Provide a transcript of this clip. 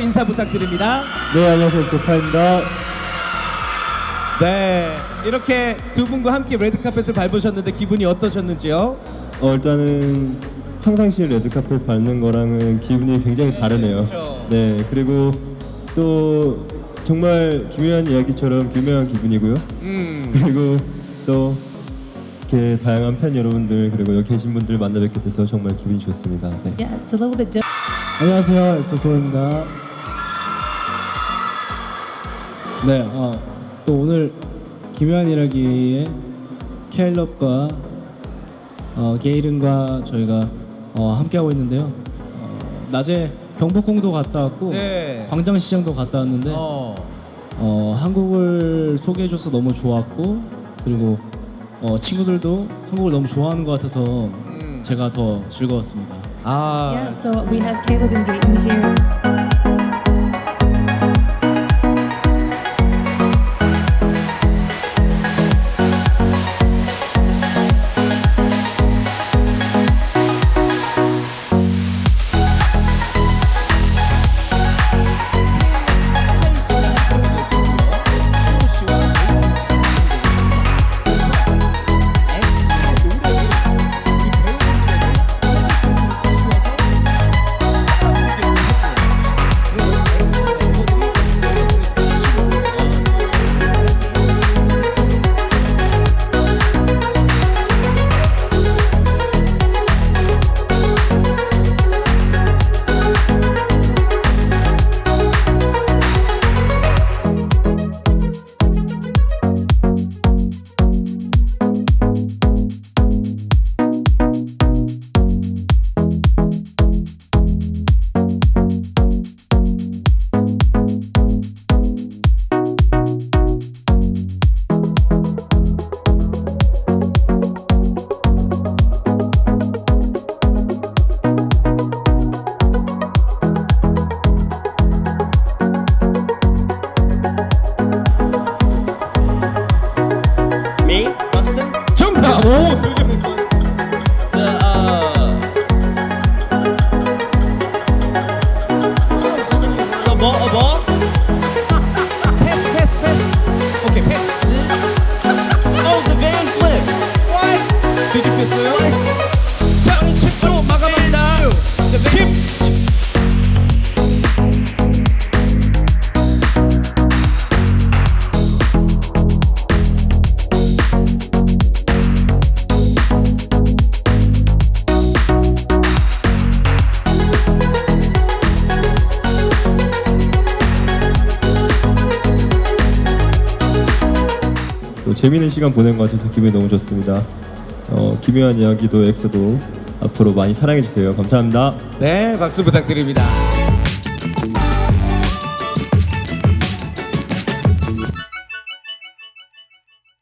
인사 부탁드립니다. 네 안녕하세요 소파입니다. 네, 이렇게 두 분과 함께 레드카펫을 밟으셨는데 기분이 어떠셨는지요? 어 일단은 평상시에 레드카펫 밟는 거랑은 기분이 굉장히 다르네요. 그렇죠. 네 그리고 또 정말 기묘한 이야기처럼 기묘한 기분이고요. 음, 그리고 또 이렇게 다양한 팬 여러분들 그리고 여기 계신 분들 만나 뵙게 돼서 정말 기분이 좋습니다. 네. Yeah, it's a little bit different. 안녕하세요 엑소소입니다. 네, 어, 또 오늘 이야기의 케일럽과 어, 게이른과 저희가 어, 함께하고 있는데요. 어, 낮에 경복궁도 갔다 왔고 네. 광장시장도 갔다 왔는데 어, 어, 한국을 소개해줘서 너무 좋았고 그리고 어, 친구들도 한국을 너무 좋아하는 것 같아서 제가 더 즐거웠습니다. 아, Yeah, so we have Caleb and Gaten here. 정 재미있는 시간 보낸 것 같아서 기분이 너무 좋습니다. 어, 기묘한 이야기도 엑소도 앞으로 많이 사랑해 주세요. 감사합니다. 네, 박수 부탁드립니다.